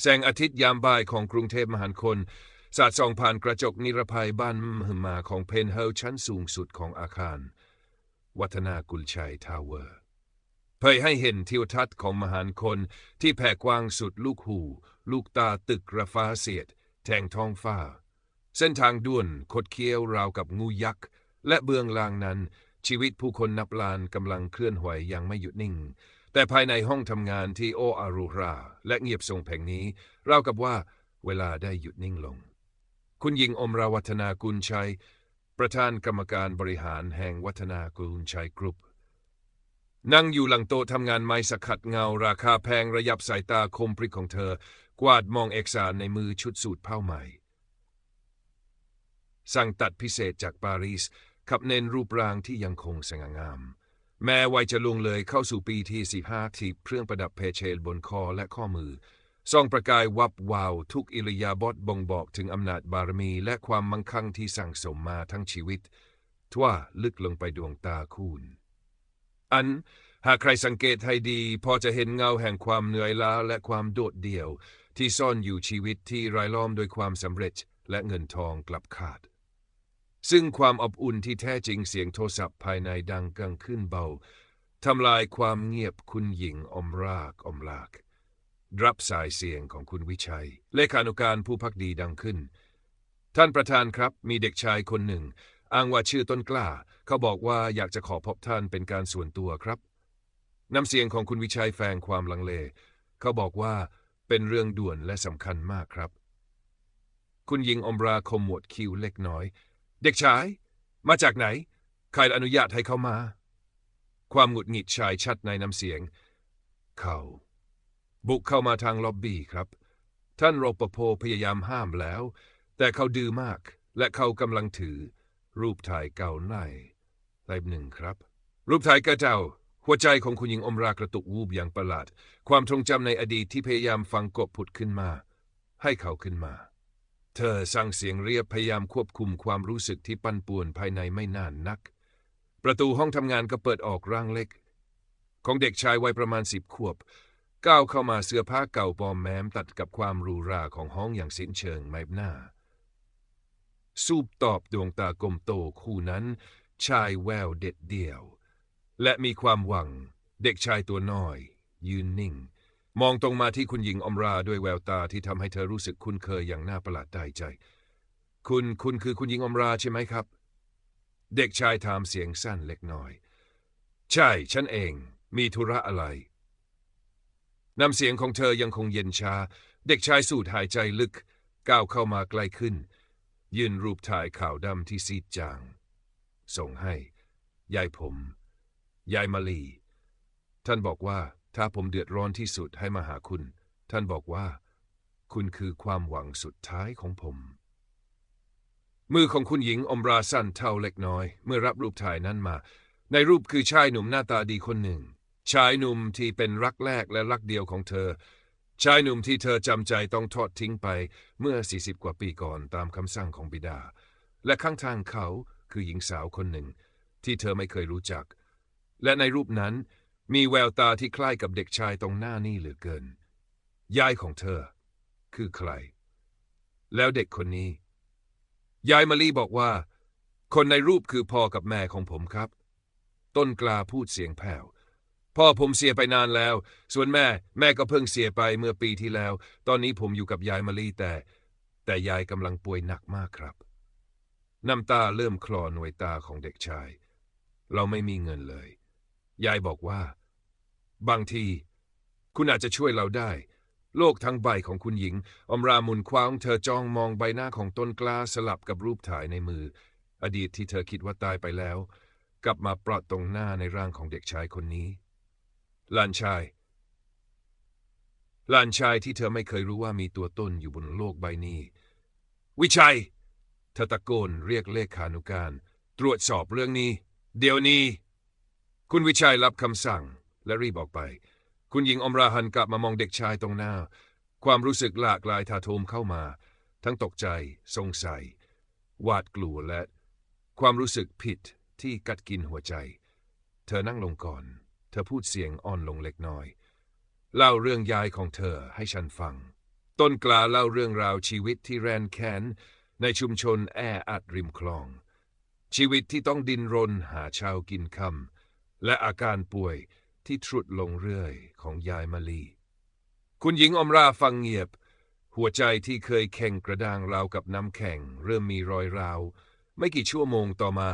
แสงอาทิตย์ยามบ่ายของกรุงเทพมหานครสาดส่องผ่านกระจกนิรภัยบ้านมหึมาของเพนเฮลชั้นสูงสุดของอาคาร วัฒนากุลชัยทาวเวอร์ เผยให้เห็นทิวทัศน์ของมหานคนที่แผ่กว้างสุดลูกหู ลูกตาตึกระฟ้าเสียด แทงท้องฟ้า เส้นทางด่วนคดเคี้ยวราวกับงูยักษ์ และเบื้องล่างนั้น ชีวิตผู้คนนับล้านกำลังเคลื่อนไหวอย่างไม่หยุดนิ่ง แต่ภายในห้องทำงานที่โออารูรา และเงียบทรงแผงนี้ราวกับว่าเวลาได้หยุดนิ่งลง คุณหญิงอมราวัฒนากุลชัย ประธานกรรมการบริหารแห่งวัฒนากุลชัยกรุ๊ปนั่งอยู่หลังโต๊ะทำงานไม้สกัดเงาราคาแพงระยับสายตาคมปริกของเธอ กวาดมองเอกสารในมือชุดสูตรผ้าใหม่ สั่งตัดพิเศษจากปารีสขับเน้นรูปร่างที่ยังคงสง่างาม แม้วัยจะลงเลยเข้าสู่ปีที่15ที่เครื่องประดับเพเชลบนคอและข้อมือส่องประกายวับวาวทุกอิริยาบถบ่งบอกถึงอำนาจบารมีและความมั่งคั่งที่สั่งสมมาทั้งชีวิตทว่าลึกลงไปดวงตาคูณอันหากใครสังเกตให้ดี พอจะเห็นเงาแห่งความเหนื่อยล้าและความโดดเดี่ยว ที่ซ่อนอยู่ชีวิตที่รายล้อมโดยความสำเร็จและเงินทองกลับขาด ซึ่งความอบอุ่นที่แท้จริงเสียงโทรศัพท์ภายในดังกังขึ้นเบาทำลายความเงียบคุณหญิงอมรากอมลาก รับสายเสียงของคุณวิชัย เลขานุการผู้พักดีดังขึ้น ท่านประธานครับมีเด็กชายคนหนึ่ง อ้างว่าชื่อต้นกล้า เขาบอกว่าอยากจะขอพบท่านเป็นการส่วนตัวครับน้ำเสียงของคุณวิชัยแฝงความลังเล เขาบอกว่าเป็นเรื่องด่วนและสำคัญมากครับ คุณหญิงอมราคมหมวดคิ้วเล็กน้อย เด็กชาย มาจากไหน ใครอนุญาตให้เขามา ความหงุดหงิดชายชัดในน้ำเสียง เขา บุกเข้ามาทางล็อบบี้ครับ ท่านรปภพยายามห้ามแล้ว แต่เขาดื้อมาก และเขากำลังถือ รูปถ่ายเก่าในเล่มหนึ่งครับ รูปถ่ายกระเจ้า หัวใจของคุณหญิงอมรากระตุกวูบอย่างประหลาด ความทรงจำในอดีตที่พยายามฟังกบผุดขึ้นมา ให้เขาขึ้นมา เธอสั่งเสียงเรียบพยายามควบคุมความรู้สึกที่ปั่นป่วนภายในไม่นานนัก ประตูห้องทำงานก็เปิดออกร่างเล็ก ของเด็กชายวัยประมาณสิบขวบ ก้าวเข้ามาเสื้อผ้าเก่าปลอมแม้มตัดกับความรูราของห้องอย่างสิ้นเชิงไม่หน้า สูบตอบดวงตากลมโตคู่นั้น ชายแววเด็ดเดี่ยว และมีความหวัง เด็กชายตัวน้อย ยืนนิ่ง มองตรงมาที่คุณหญิงอมราด้วยแววตาที่ทำให้เธอรู้สึกคุ้นเคยอย่างน่าประหลาดใจ คุณคุณคือคุณหญิงอมราใช่ไหมครับ เด็กชายถามเสียงสั้นเล็กน้อย ใช่ ฉันเอง มีธุระอะไรน้ำเสียงของเธอยังคงเย็นชา เด็กชายสูดหายใจลึก ก้าวเข้ามาใกล้ขึ้น ยืนรูปถ่ายข่าวดำที่ซีดจาง ส่งให้ ยายผม ยายมาลี ท่านบอกว่า ถ้าผมเดือดร้อนที่สุดให้มาหาคุณ ท่านบอกว่า คุณคือความหวังสุดท้ายของผม มือของคุณหญิงอมราสั้นเท่าเล็กน้อย เมื่อรับรูปถ่ายนั้นมา ในรูปคือชายหนุ่มหน้าตาดีคนหนึ่ง ชายหนุ่มที่เป็นรักแรกและรักเดียวของเธอ ชายหนุ่มที่เธอจำใจต้องทอดทิ้งไปเมื่อ 40 กว่าปีก่อนตามคำสั่งของบิดา และข้างทางเขาคือหญิงสาวคนหนึ่ง ที่เธอไม่เคยรู้จัก และในรูปนั้น มีแววตาที่คล้ายกับเด็กชายตรงหน้านี่เหลือเกิน ยายของเธอ คือใคร แล้วเด็กคนนี้ ยายมารีบอกว่า คนในรูปคือพ่อกับแม่ของผมครับ ต้นกลาพูดเสียงแผ่ว พ่อผมเสียไปนานแล้ว ส่วนแม่ แม่ก็เพิ่งเสียไปเมื่อปีที่แล้ว ตอนนี้ผมอยู่กับยายมารีแต่ แต่ยายกำลังป่วยหนักมากครับ น้ำตาเริ่มคลอหน่วยตาของเด็กชาย เราไม่มีเงินเลยยายบอกว่า บางที คุณอาจจะช่วยเราได้ โลกทั้งใบของคุณหญิง อมรามุนคว้างเธอจ้องมองใบหน้าของต้นกล้าสลับกับรูปถ่ายในมือ อดีตที่เธอคิดว่าตายไปแล้ว กลับมาปรอดตรงหน้าในร่างของเด็กชายคนนี้หลานชายหลานชายที่เธอไม่เคยรู้ว่ามีตัวตนอยู่บนโลกใบนี้ วิชัย เธอตะโกนเรียกเลขานุการ ตรวจสอบเรื่องนี้ เดี๋ยวนี้ คุณวิชัยรับคำสั่ง และรีบออกไป คุณหญิงอมราหันกลับมามองเด็กชายตรงหน้า ความรู้สึกหลากหลายทาโทมเข้ามา ทั้งตกใจ สงสัย หวาดกลัวและ ความรู้สึกผิดที่กัดกินหัวใจ เธอนั่งลงก่อน เธอพูดเสียงอ่อนลงเล็กน้อย เล่าเรื่องยายของเธอให้ฉันฟัง ต้นกล้าเล่าเรื่องราวชีวิตที่แรนแค้นในชุมชนแออัดริมคลอง ชีวิตที่ต้องดินรนหาเช้ากินคำและอาการป่วย ที่ทรุดลงเรื่อยของยายมาลี คุณหญิงอมราฟังเงียบ หัวใจที่เคยแข็งกระด้างราวกับน้ำแข็ง เริ่มมีรอยราว ไม่กี่ชั่วโมงต่อมา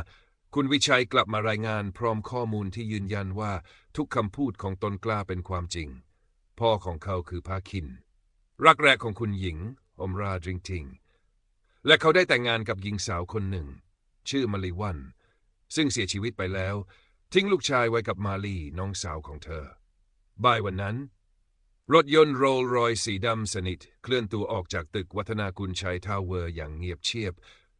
คุณวิชัยกลับมารายงานพร้อมข้อมูลที่ยืนยันว่าทุกคำพูดของตนกล้าเป็นความจริง พ่อของเขาคือพาคิน รักแรกของคุณหญิง อมราดริงทิงและเขาได้แต่งงานกับหญิงสาวคนหนึ่ง ชื่อมาลีวัน ซึ่งเสียชีวิตไปแล้ว ทิ้งลูกชายไว้กับมาลีน้องสาวของเธอ บ่ายวันนั้น รถยนต์โรลรอยสีดำสนิท เคลื่อนตัวออกจากตึกวัฒนากุลชัยทาวเวอร์อย่างเงียบเชียบ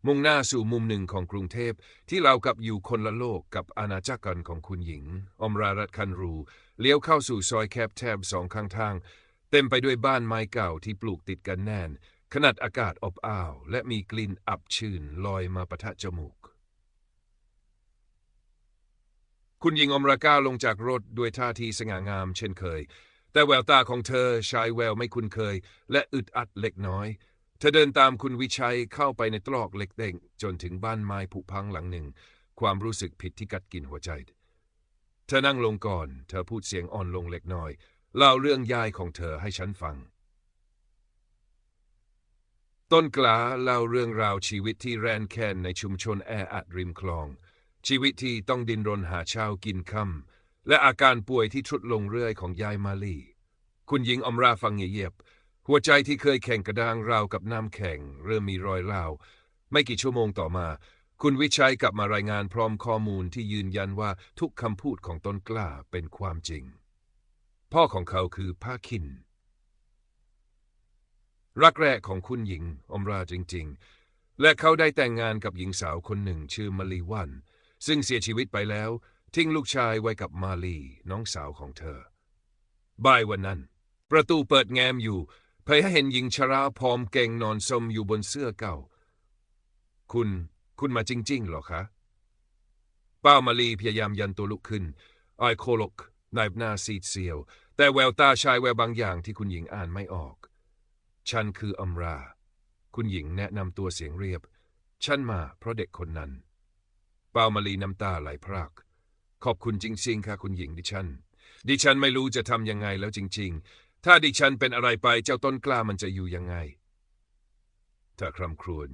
มุ่งหน้าสู่มุมหนึ่งของกรุงเทพ ที่เรากับอยู่คนละโลกกับอาณาจักรของคุณหญิง อมรารัตคันรู เลี้ยวเข้าสู่ซอยแคบแทบสองข้างทาง เต็มไปด้วยบ้านไม้เก่าที่ปลูกติดกันแน่นขนาดอากาศอบอ้าว และมีกลิ่นอับชื้นลอยมาปะทะจมูก คุณหญิงอมราก้าลงจากรถด้วยท่าทีสง่างามเช่นเคย แต่แววตาของเธอชายแววไม่คุ้นเคย และอึดอัดเล็กน้อย เธอเดินตามคุณวิชัยเข้าไปในตรอกเล็กเด้งจนถึงบ้านไม้ผุพังหลังหนึ่ง ความรู้สึกผิดที่กัดกินหัวใจ เธอนั่งลงก่อน เธอพูดเสียงอ่อนลงเล็กน้อย เล่าเรื่องยายของเธอให้ฉันฟัง ต้นกล้าเล่าเรื่องราวชีวิตที่แรนแค้นในชุมชนแออัดริมคลอง ชีวิตที่ต้องดินรนหาเช้ากินค่ำและอาการป่วยที่ทรุดลงเรื่อยของยายมาลี คุณหญิงอมราฟังเงียบ หัวใจที่เคยแข็งกระด้างราวกับน้ำแข็ง เริ่มมีรอยร้าวไม่กี่ชั่วโมงต่อมา คุณวิชัยกลับมารายงานพร้อมข้อมูลที่ยืนยันว่าทุกคำพูดของต้นกล้าเป็นความจริง พ่อของเขาคือพาคิน รักแรกของคุณหญิงอมราจริง ๆ และเขาได้แต่งงานกับหญิงสาวคนหนึ่งชื่อมาลีวัน ซึ่งเสียชีวิตไปแล้ว ทิ้งลูกชายไว้กับมาลีน้องสาวของเธอ บ่ายวันนั้น ประตูเปิดแง้มอยู่เผยให้เห็นหญิงชราพร้อมเก่งนอนสมอยู่บนเสื้อเก่า คุณคุณมาจริง ๆ หรอคะ ป้ามาลีพยายามยันตัวลุกขึ้นไอยโคลกนายหน้าซีดเซียว แต่แววตาชายแววบางอย่างที่คุณหญิงอ่านไม่ออก ฉันคืออัมรา คุณหญิงแนะนำตัวเสียงเรียบ ฉันมาเพราะเด็กคนนั้น ป้ามาลีน้ำตาไหลพราก ขอบคุณจริง ๆ ค่ะคุณหญิงดิฉัน ดิฉันไม่รู้จะทำยังไงแล้วจริง ๆ ถ้าดิฉันเป็นอะไรไปเจ้าต้นกล้ามันจะอยู่ยังไงเธอคร่ำครวญ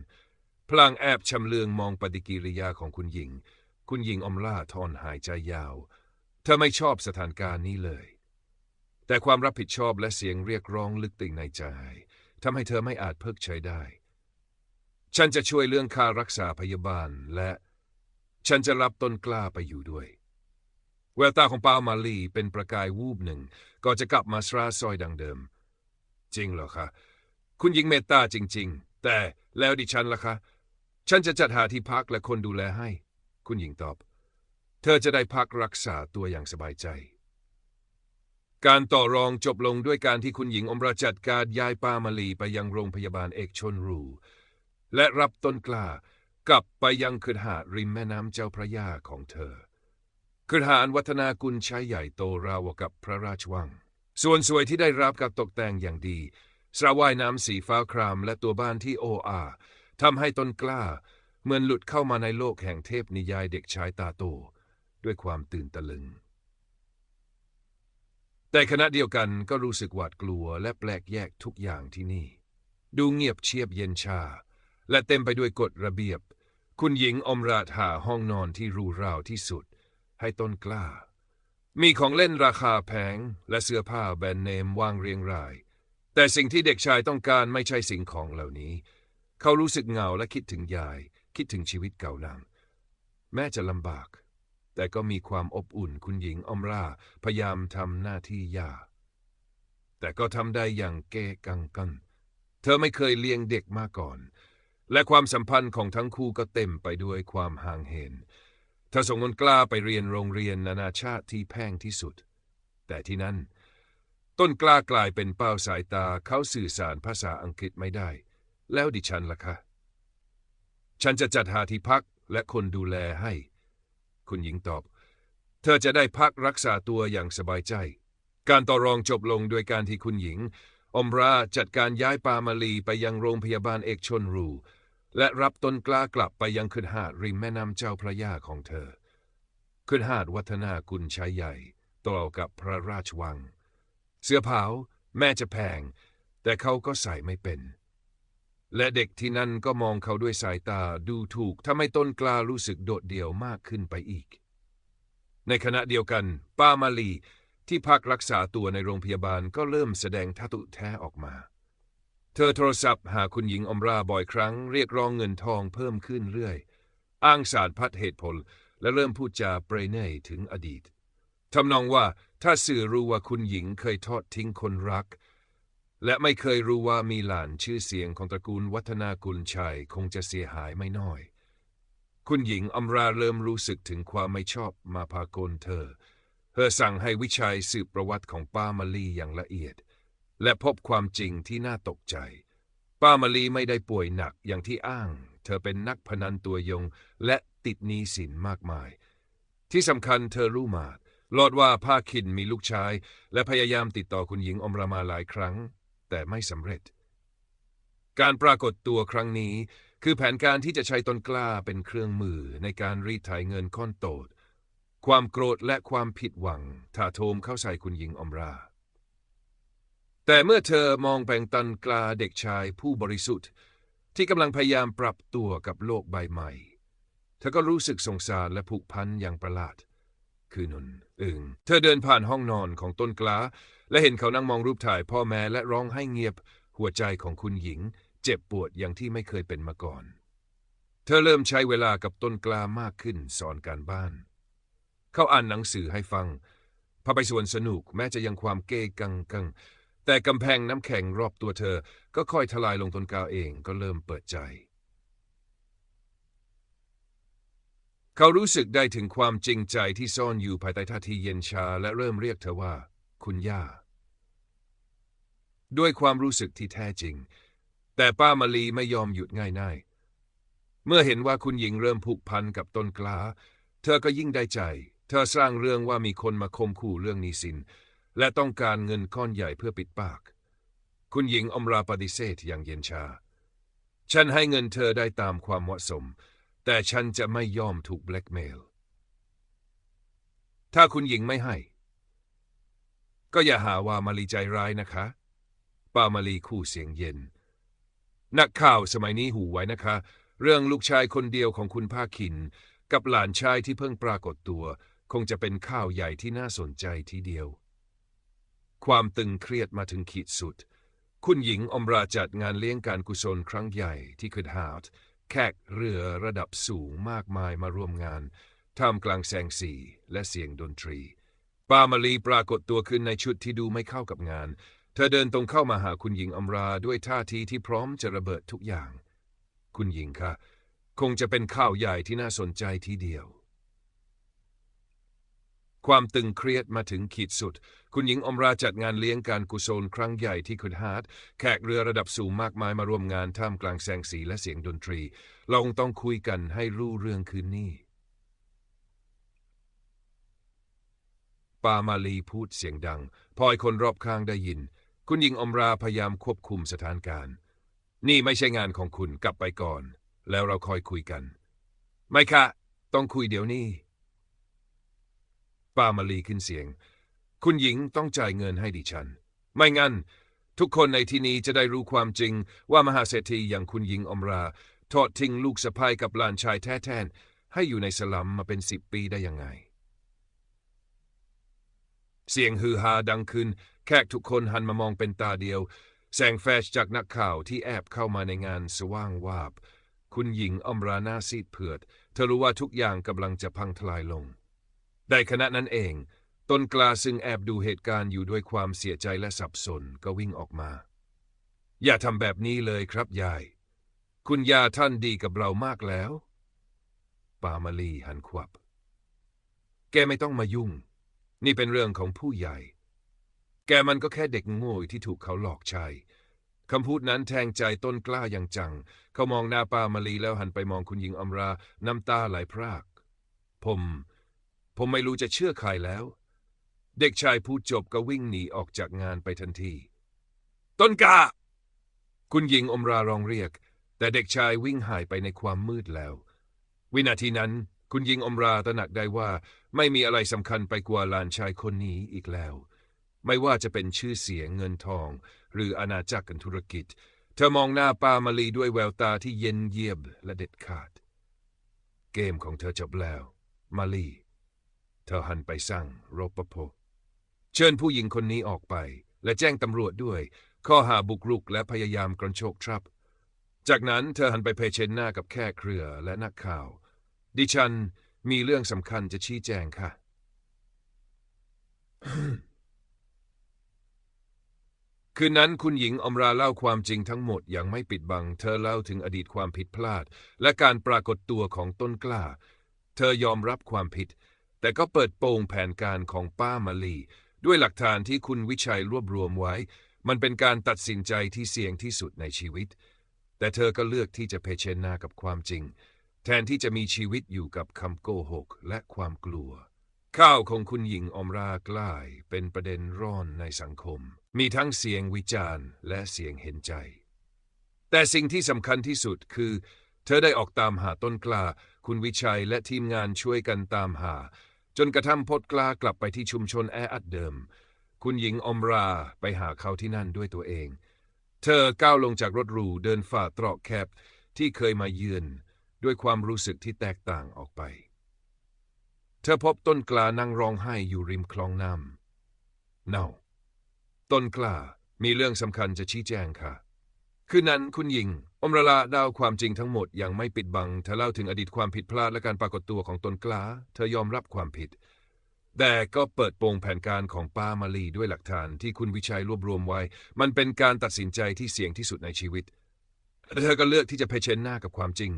พลางแอบชำเลืองมองปฏิกิริยาของคุณหญิง คุณหญิงอมล่าทอนหายใจยาว เธอไม่ชอบสถานการณ์นี้เลย แต่ความรับผิดชอบและเสียงเรียกร้องลึกติ่งในใจทำให้เธอไม่อาจเพิกเฉยได้ ฉันจะช่วยเรื่องค่ารักษาพยาบาลและ ฉันจะรับต้นกล้าไปอยู่ด้วย แววตาของป้ามาลีเป็นประกายวูบหนึ่งก่อนจะกลับมาสราซอยดังเดิม จริงเหรอคะ คุณหญิงเมตตาจริง ๆ แต่แล้วดิฉันล่ะคะ ฉันจะจัดหาที่พักและคนดูแลให้ คุณหญิงตอบ เธอจะได้พักรักษาตัวอย่างสบายใจ การต่อรองจบลงด้วยการที่คุณหญิงอมราจัดการย้ายป้ามาลีไปยังโรงพยาบาลเอกชนรู และรับต้นกล้า กลับไปยังคืนหาดริมแม่น้ำเจ้าพระยาของเธอคืนหาดวัฒนากุลใช้ใหญ่โตราวกับพระราชวัง ส่วนสวยที่ได้รับกับตกแต่งอย่างดีสระว่ายน้ำสีฟ้าครามและตัวบ้านที่โออาทำให้ต้นกล้า เหมือนหลุดเข้ามาในโลกแห่งเทพนิยายเด็กชายตาโต ด้วยความตื่นตะลึง แต่ขณะเดียวกันก็รู้สึกหวาดกลัวและแปลกแยกทุกอย่างที่นี่ ดูเงียบเชียบเย็นชา และเต็มไปด้วยกฎระเบียบ คุณหญิงอมราถหาห้องนอนที่หรูราวที่สุด ให้ต้นกล้า มีของเล่นราคาแพงและเสื้อผ้าแบรนด์เนมวางเรียงราย แต่สิ่งที่เด็กชายต้องการไม่ใช่สิ่งของเหล่านี้ เขารู้สึกเหงาและคิดถึงยาย คิดถึงชีวิตเก่านางแม้จะลำบาก แต่ก็มีความอบอุ่นคุณหญิงอมราพยายามทำหน้าที่ยาแต่ก็ทำได้อย่างเก้กังกัน เธอไม่เคยเลี้ยงเด็กมาก่อน และความสัมพันธ์ของทั้งคู่ก็เต็มไปด้วยความห่างเหินเธอส่งนนกล้าไปเรียนโรงเรียนนานาชาติที่แพงที่สุด แต่ที่นั่น ต้นกล้ากลายเป็นเป้าสายตาเขาสื่อสารภาษาอังกฤษไม่ได้ แล้วดิฉันล่ะคะฉันจะจัดหาที่พักและคนดูแลให้ คุณหญิงตอบ เธอจะได้พักรักษาตัวอย่างสบายใจ การต่อรองจบลงโดยการที่คุณหญิงอมราจัดการย้ายปามาลีไปยังโรงพยาบาลเอกชนรู และรับต้นกล้ากลับไปยังขึ้นหาดริมแม่น้ำเจ้าพระยาของเธอ ขึ้นหาดวัฒนากุลชัยใหญ่ต่อกับพระราชวัง เสื้อผ้าแม่จะแพง แต่เขาก็ใส่ไม่เป็น และเด็กที่นั่นก็มองเขาด้วยสายตาดูถูกทำให้ต้นกล้ารู้สึกโดดเดี่ยวมากขึ้นไปอีก ในขณะเดียวกัน ป้ามาลีที่พักรักษาตัวในโรงพยาบาลก็เริ่มแสดงท่าตุแท้ออกมา เธอโทรศัพท์หาคุณหญิงอมราบ่อยครั้ง เรียกร้องเงินทองเพิ่มขึ้นเรื่อย อ้างสารพัดเหตุผล และเริ่มพูดจาเปรเน่ถึงอดีตทำนองว่าถ้าสื่อรู้ว่าคุณหญิงเคยทอดทิ้งคนรัก และไม่เคยรู้ว่ามีหลานชื่อเสียงของตระกูลวัฒนากุลชัยคงจะเสียหายไม่น้อย คุณหญิงอมราเริ่มรู้สึกถึงความไม่ชอบมาพากลเธอ เธอสั่งให้วิชัยสืบประวัติของป้ามาลีอย่างละเอียด และพบความจริงที่น่าตกใจ ป้ามาลีไม่ได้ป่วยหนักอย่างที่อ้าง เธอเป็นนักพนันตัวยง และติดหนี้สินมากมาย ที่สำคัญเธอรู้มาลอดว่าภาคินมีลูกชาย และพยายามติดต่อคุณหญิงอมรามาหลายครั้ง แต่ไม่สำเร็จ การปรากฏตัวครั้งนี้ คือแผนการที่จะใช้ตนกล้าเป็นเครื่องมือในการรีดไถเงินค้อนโตด ความโกรธและความผิดหวังถาโถมเข้าใส่คุณหญิงอมรา แต่เมื่อเธอมองแปลงตันกลาเด็กชายผู้บริสุทธิ์ ที่กำลังพยายามปรับตัวกับโลกใบใหม่ เธอก็รู้สึกสงสารและผูกพันอย่างประหลาด คือนนอึงเธอเดินผ่านห้องนอนของต้นกล้าและเห็นเขานั่งมองรูปถ่ายพ่อแม่และร้องไห้เงียบ หัวใจของคุณหญิง เจ็บปวดอย่างที่ไม่เคยเป็นมาก่อน เธอเริ่มใช้เวลากับต้นกลามากขึ้นสอนการบ้าน เขาอ่านหนังสือให้ฟังพาไปสวนสนุกแม้จะยังความเก้กังกัง แต่กำแพงน้ำแข็งรอบตัวเธอ ก็ค่อยทลายลงตนกล้าเองก็เริ่มเปิดใจ เขารู้สึกได้ถึงความจริงใจที่ซ่อนอยู่ภายใต้ท่าทีเย็นชาและเริ่มเรียกเธอว่า คุณย่า ด้วยความรู้สึกที่แท้จริง แต่ป้ามาลีไม่ยอมหยุดง่ายน่ายเมื่อเห็นว่าคุณหญิงเริ่มผูกพันกับต้นกล้า เธอก็ยิ่งได้ใจ เธอสร้างเรื่องว่ามีคนมาคมขู่เรื่องนี้สิน และต้องการเงินก้อนใหญ่เพื่อปิดปาก คุณหญิงอมราปฏิเสธอย่างเย็นชา ฉันให้เงินเธอได้ตามความเหมาะสม แต่ฉันจะไม่ยอมถูกแบล็กเมล ถ้าคุณหญิงไม่ให้ ก็อย่าหาว่ามาลีใจร้ายนะคะ ป้ามาลีคู่เสียงเย็น นักข่าวสมัยนี้หูไว้นะคะ เรื่องลูกชายคนเดียวของคุณภาคิน กับหลานชายที่เพิ่งปรากฏตัว คงจะเป็นข่าวใหญ่ที่น่าสนใจทีเดียว ความตึงเครียดมาถึงขีดสุด คุณหญิงอมราจัดงานเลี้ยงการกุศลครั้งใหญ่ที่คืดฮาร์ดแขกเรือระดับสูงมากมายมาร่วมงานท่ามกลางแสงสีและเสียงดนตรีปามาลีปรากฏตัวขึ้นในชุดที่ดูไม่เข้ากับงาน เธอเดินตรงเข้ามาหาคุณหญิงอมราด้วยท่าทีที่พร้อมจะระเบิดทุกอย่าง คุณหญิงคะ คงจะเป็นข่าวใหญ่ที่น่าสนใจทีเดียว ความตึงเครียดมาถึงขีดสุด คุณหญิงอมราจัดงานเลี้ยงการกุศลครั้งใหญ่ที่คุดฮาร์ดแขกเรือระดับสูงมากมายมาร่วมงานท่ามกลางแสงสีและเสียงดนตรี เราคงต้องคุยกันให้รู้เรื่องคืนนี้ ปามาลีพูดเสียงดัง พอให้คนรอบข้างได้ยิน คุณหญิงอมราพยายามควบคุมสถานการณ์ นี่ไม่ใช่งานของคุณกลับไปก่อน แล้วเราคอยคุยกัน ไม่ค่ะ ต้องคุยเดี๋ยวนี้ ป้ามาลีขึ้นเสียง คุณหญิงต้องจ่ายเงินให้ดิฉัน ไม่งั้น ทุกคนในที่นี้จะได้รู้ความจริงว่ามหาเศรษฐีอย่างคุณหญิงอมรา ทอดทิ้งลูกสะพ้ายกับหลานชายแท้ๆให้อยู่ในสลัมมาเป็นสิบปีได้ยังไง เสียงฮือฮาดังขึ้น แขกทุกคนหันมามองเป็นตาเดียว แสงแฟชจากนักข่าวที่แอบเข้ามาในงานสว่างวาบ คุณหญิงอมราหน้าซีดเผือด เธอรู้ว่าทุกอย่างกำลังจะพังทลายลง ในขณะนั้นเอง ต้นกล้าซึ่งแอบดูเหตุการณ์อยู่ด้วยความเสียใจและสับสนก็วิ่งออกมา อย่าทำแบบนี้เลยครับยาย คุณยาท่านดีกับเรามากแล้ว ปามาลีหันขวับ แกไม่ต้องมายุ่ง นี่เป็นเรื่องของผู้ใหญ่ แกมันก็แค่เด็กโง่ที่ถูกเขาหลอกใช้คำพูดนั้นแทงใจต้นกล้าอย่างจัง เขามองหน้าปามาลีแล้วหันไปมองคุณหญิงอมรา น้ำตาไหลพราก ผม ผมไม่รู้จะเชื่อใครแล้ว เด็กชายพูดจบก็วิ่งหนีออกจากงานไปทันที ต้นกา คุณหญิงอมรารองเรียก แต่เด็กชายวิ่งหายไปในความมืดแล้ว วินาทีนั้นคุณหญิงอมราตระหนักได้ว่าไม่มีอะไรสำคัญไปกว่าหลานชายคนนี้อีกแล้ว ไม่ว่าจะเป็นชื่อเสียงเงินทอง หรืออาณาจักรกันธุรกิจ เธอมองหน้าปามาลีด้วยแววตาที่เย็นเยียบและเด็ดขาด เกมของเธอจบแล้ว มาลี ธอหันไปสั่งโรปภเชิญผู้หญิงคนนี้ออกไป และแจ้งตำรวจด้วย ข้อหาบุกรุกและพยายามกระโชกทรัพย์ จากนั้นเธอหันไปเผชิญหน้ากับแค่เครือและนักข่าว ดิฉันมีเรื่องสำคัญจะชี้แจงค่ะ คืนนั้นคุณหญิงอมราเล่าความจริงทั้งหมดอย่างไม่ปิดบัง เธอเล่าถึงอดีตความผิดพลาด และการปรากฏตัวของต้นกล้า เธอยอมรับความผิด แต่ก็เปิดโปงแผนการของป้ามาลี ด้วยหลักฐานที่คุณวิชัยรวบรวมไว้ มันเป็นการตัดสินใจที่เสี่ยงที่สุดในชีวิต แต่เธอก็เลือกที่จะเผชิญหน้ากับความจริง แทนที่จะมีชีวิตอยู่กับคำโกหกและความกลัว ข้าวของคุณหญิงอมรากล้ายเป็นประเด็นร้อนในสังคม มีทั้งเสียงวิจารณ์ และเสียงเห็นใจ แต่สิ่งที่สำคัญที่สุดคือ เธอได้ออกตามหาต้นกล้า คุณวิชัยและทีมงานช่วยกันตามหา จนกระทั่งพดกล้ากลับไปที่ชุมชนแออัดเดิม คุณหญิงอมราไปหาเขาที่นั่นด้วยตัวเอง เธอก้าวลงจากรถหรูเดินฝ่าตรอกแคบที่เคยมาเยือนด้วยความรู้สึกที่แตกต่างออกไป เธอพบต้นกล้านั่งร้องไห้อยู่ริมคลองน้ำเน่า ต้นกลามีเรื่องสำคัญจะชี้แจงค่ะ คืนนั้นคุณหญิง อมรลาดาวความจริงทั้งหมดอย่างไม่ปิดบัง เธอเล่าถึงอดีตความผิดพลาดและการปรากฏตัวของตนกล้า เธอยอมรับความผิด แต่ก็เปิดโปงแผนการของป้ามาลีด้วยหลักฐานที่คุณวิชัยรวบรวมไว้ มันเป็นการตัดสินใจที่เสี่ยงที่สุดในชีวิต เธอก็เลือกที่จะเผชิญหน้ากับความจริง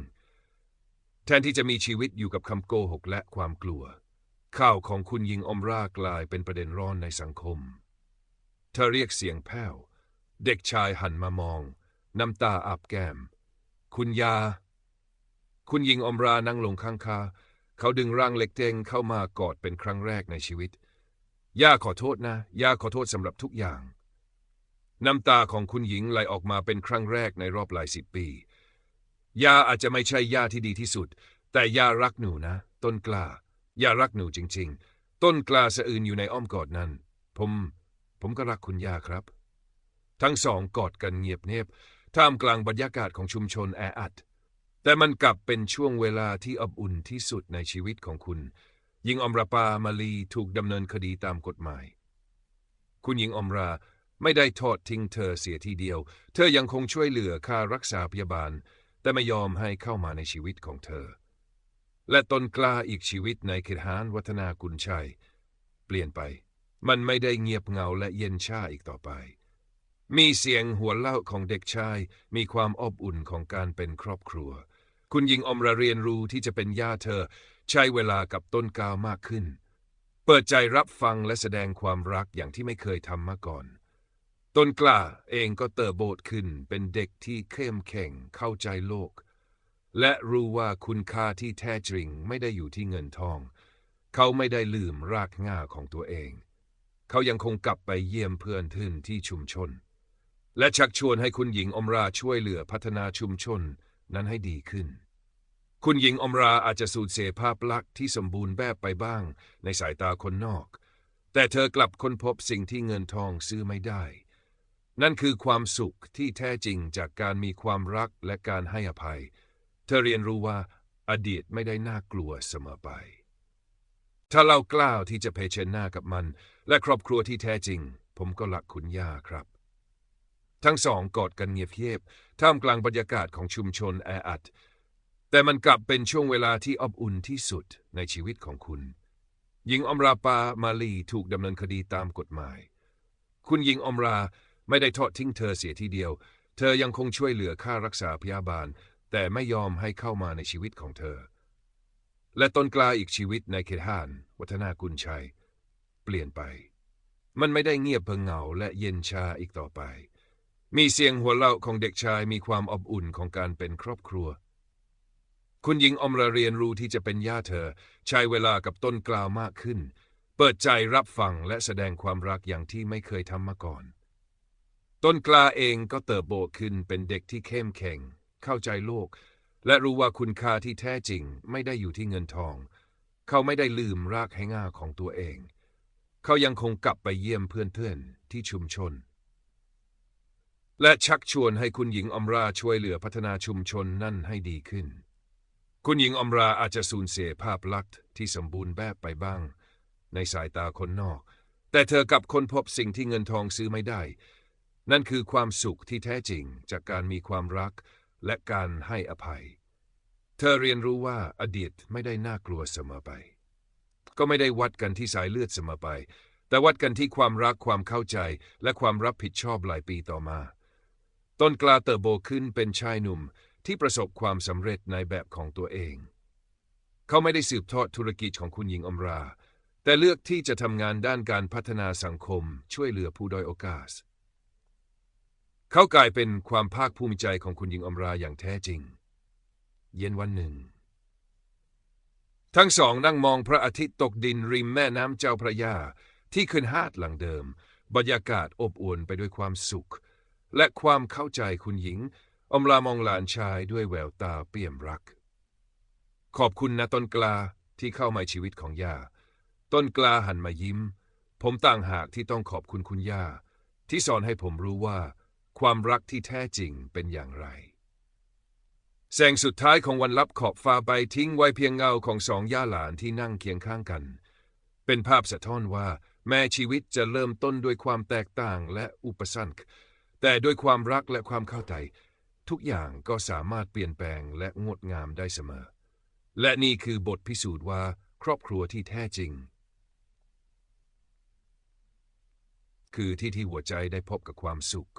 แทนที่จะมีชีวิตอยู่กับคำโกหกและความกลัว ข่าวของคุณหญิงอมรากลายเป็นประเด็นร้อนในสังคม เธอเรียกเสียงแผ่ว เด็กชายหันมามอง น้ำตาอาบแก้ม คุณยา คุณหญิงอมรานั่งลงข้างคาเขาดึงร่างเล็กเจงเข้ามากอดเป็นครั้งแรกในชีวิต ย่าขอโทษนะ ย่าขอโทษสำหรับทุกอย่าง น้ำตาของคุณหญิงไหลออกมาเป็นครั้งแรกในรอบหลายสิบปี ย่าอาจจะไม่ใช่ย่าที่ดีที่สุด แต่ย่ารักหนูนะ ต้นกล้า ย่ารักหนูจริง ๆ ต้นกล้าสะอื่นอยู่ในอ้อมกอดนั้น ผม ผมก็รักคุณย่าครับ ทั้งสองกอดกันเงียบเนบ ท่ามกลางบรรยากาศของชุมชนแออัด แต่มันกลับเป็นช่วงเวลาที่อบอุ่นที่สุดในชีวิตของคุณ หญิงอมราปามาลีถูกดำเนินคดีตามกฎหมาย คุณหญิงอมราไม่ได้ทอดทิ้งเธอเสียทีเดียว เธอยังคงช่วยเหลือค่ารักษาพยาบาล แต่ไม่ยอมให้เข้ามาในชีวิตของเธอ และตนกล้าอีกชีวิตในเขตหานวัฒนากุลชัย เปลี่ยนไป มันไม่ได้เงียบเงาและเย็นชาอีกต่อไป มีเสียงหัวเล่าของเด็กชาย มีความอบอุ่นของการเป็นครอบครัว คุณหญิงอมราเรียนรู้ที่จะเป็นย่าเธอ ใช้เวลากับต้นกาวมากขึ้น เปิดใจรับฟังและแสดงความรักอย่างที่ไม่เคยทำมาก่อน ต้นกล้าเองก็เติบโตขึ้นเป็นเด็กที่เข้มแข็งเข้าใจโลก และรู้ว่าคุณค่าที่แท้จริงไม่ได้อยู่ที่เงินทอง เขาไม่ได้ลืมรากง้าของตัวเอง เขายังคงกลับไปเยี่ยมเพื่อนทื่นที่ชุมชน และชักชวนให้คุณหญิงอมราช่วยเหลือพัฒนาชุมชนนั้นให้ดีขึ้น คุณหญิงอมราอาจจะสูญเสียภาพลักษณ์ที่สมบูรณ์แบบไปบ้าง ในสายตาคนนอก แต่เธอกลับค้นพบสิ่งที่เงินทองซื้อไม่ได้ นั่นคือความสุขที่แท้จริงจากการมีความรักและการให้อภัย เธอเรียนรู้ว่าอดีตไม่ได้น่ากลัวเสมอไป ถ้าเรากล้าที่จะเผชิญหน้ากับมัน และครอบครัวที่แท้จริง ผมก็รักคุณย่าครับ ทั้งสองกอดกันเงียบเยียบท่ามกลางบรรยากาศของชุมชนแออัด แต่มันกลับเป็นช่วงเวลาที่อบอุ่นที่สุดในชีวิตของคุณ หญิงอมราปามาลีถูกดำเนินคดีตามกฎหมาย คุณหญิงอมราไม่ได้ทอดทิ้งเธอเสียทีเดียว เธอยังคงช่วยเหลือค่ารักษาพยาบาล แต่ไม่ยอมให้เข้ามาในชีวิตของเธอ และต้นกลาอีกชีวิตในเขตห้าน วัฒนากุลชัย เปลี่ยนไป มันไม่ได้เงียบเพิงเหงาและเย็นชาอีกต่อไป มีเสียงหัวเราะของเด็กชายมีความอบอุ่นของการเป็นครอบครัว คุณหญิงอมราเรียนรู้ที่จะเป็นย่าเธอ ใช้เวลากับต้นกล้ามากขึ้น เปิดใจรับฟังและแสดงความรักอย่างที่ไม่เคยทำมาก่อน ต้นกล้าเองก็เติบโตขึ้นเป็นเด็กที่เข้มแข็ง เข้าใจโลก และรู้ว่าคุณค่าที่แท้จริงไม่ได้อยู่ที่เงินทอง เขาไม่ได้ลืมรากแห่งาของตัวเอง เขายังคงกลับไปเยี่ยมเพื่อนๆที่ชุมชน และชักชวนให้คุณหญิงอมราช่วยเหลือพัฒนาชุมชนนั่นให้ดีขึ้น คุณหญิงอมราอาจจะสูญเสียภาพลักษณ์ที่สมบูรณ์แบบไปบ้าง ในสายตาคนนอก แต่เธอกลับค้นพบสิ่งที่เงินทองซื้อไม่ได้ นั่นคือความสุขที่แท้จริงจากการมีความรักและการให้อภัย เธอเรียนรู้ว่าอดีตไม่ได้น่ากลัวเสมอไป ก็ไม่ได้วัดกันที่สายเลือดเสมอไป แต่วัดกันที่ความรักความเข้าใจและความรับผิดชอบหลายปีต่อมา ต้นกล้าเติบโตขึ้นเป็นชายหนุ่มที่ประสบความสำเร็จในแบบของตัวเอง เขาไม่ได้สืบทอดธุรกิจของคุณหญิงอมรา แต่เลือกที่จะทำงานด้านการพัฒนาสังคมช่วยเหลือผู้ด้อยโอกาส เขากลายเป็นความภาคภูมิใจของคุณหญิงอมราอย่างแท้จริง เย็นวันหนึ่ง ทั้งสองนั่งมองพระอาทิตย์ตกดินริมแม่น้ำเจ้าพระยาที่ขึ้นหาดหลังเดิม บรรยากาศอบอุ่นไปด้วยความสุข และความเข้าใจคุณหญิง อมรามองหลานชายด้วยแววตาเปี่ยมรัก ขอบคุณนะต้นกลาที่เข้ามาชีวิตของย่า ต้นกลาหันมายิ้ม ผมต่างหากที่ต้องขอบคุณคุณย่า ที่สอนให้ผมรู้ว่า ความรักที่แท้จริงเป็นอย่างไร แสงสุดท้ายของวันลับขอบฟ้าไปทิ้งไว้เพียงเงาของสองย่าหลานที่นั่งเคียงข้างกัน เป็นภาพสะท้อนว่าแม้ชีวิตจะเริ่มต้นด้วยความแตกต่างและอุปสรรค แต่ด้วยความรักและความเข้าใจ ทุกอย่างก็สามารถเปลี่ยนแปลงและงดงามได้เสมอ และนี่คือบทพิสูจน์ว่าครอบครัวที่แท้จริง คือที่ที่หัวใจได้พบกับความสุข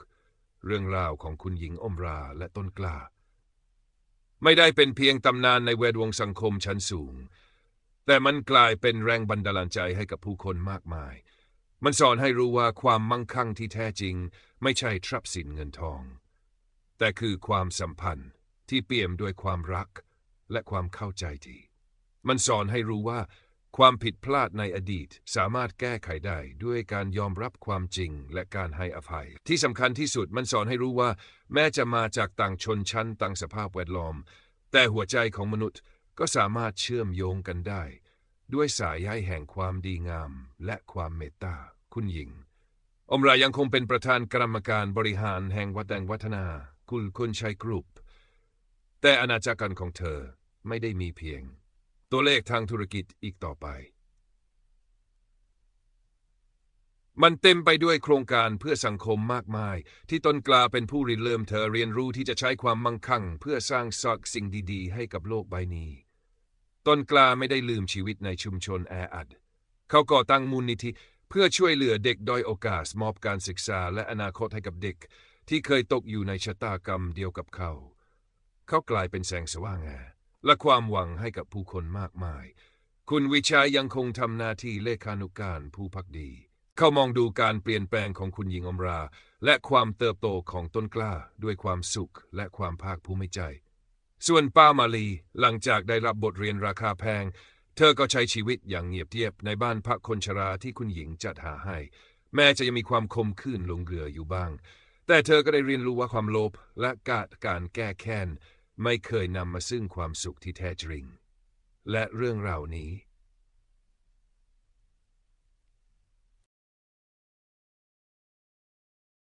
เรื่องราวของคุณหญิงอมราและต้นกล้า ไม่ได้เป็นเพียงตำนานในแวดวงสังคมชั้นสูง แต่มันกลายเป็นแรงบันดาลใจให้กับผู้คนมากมาย มันสอนให้รู้ว่าความมั่งคั่งที่แท้จริง ไม่ใช่ทรัพย์สินเงินทอง แต่คือความสัมพันธ์ที่เปี่ยมด้วยความรักและความเข้าใจดีมันสอนให้รู้ว่า ความผิดพลาดในอดีตสามารถแก้ไขได้ด้วยการยอมรับความจริงและการให้อภัย ที่สำคัญที่สุดมันสอนให้รู้ว่า แม้จะมาจากต่างชนชั้นต่างสภาพแวดล้อม แต่หัวใจของมนุษย์ก็สามารถเชื่อมโยงกันได้ ด้วยสายใยแห่งความดีงามและความเมตตา คุณหญิง อมรายังคงเป็นประธานกรรมการบริหารแห่งวัดแดงวัฒนากุลคนชัยกรุ๊ป แต่อาณาจักรของเธอไม่ได้มีเพียง ตัวเลขทางธุรกิจอีกต่อไป มันเต็มไปด้วยโครงการเพื่อสังคมมากมาย ที่ต้นกล้าเป็นผู้ริเริ่มเธอเรียนรู้ที่จะใช้ความมั่งคั่ง เพื่อสร้างสรรค์สิ่งดี ๆ ให้กับโลกใบนี้ต้นกล้าไม่ได้ลืมชีวิตในชุมชนแออัด เขาก่อตั้งมูลนิธิ พื่อช่วยเหลือเด็กด้อยโอกาสมอบการศึกษาและอนาคตให้กับเด็ก ที่เคยตกอยู่ในชะตากรรมเดียวกับเขา เขากลายเป็นแสงสว่างแห่และความหวังให้กับผู้คนมากมาย คุณวิชัยยังคงทำหน้าที่เลขานุการผู้พักดี เขามองดูการเปลี่ยนแปลงของคุณหญิงอมรา และความเติบโตของต้นกล้าด้วยความสุขและความภาคภูมิใจ ส่วนป้ามาลีหลังจากได้รับบทเรียนราคาแพง เธอก็ใช้ชีวิตอย่างเงียบเทียบในบ้านพักคนชราที่คุณหญิงจัดหาให้ แม้จะยังมีความคมขื่นหลงเรืออยู่บ้าง แต่เธอก็ได้เรียนรู้ว่าความโลภและกาดการแก้แค้นไม่เคยนำมาซึ่งความสุขที่แท้จริง และเรื่องราวนี้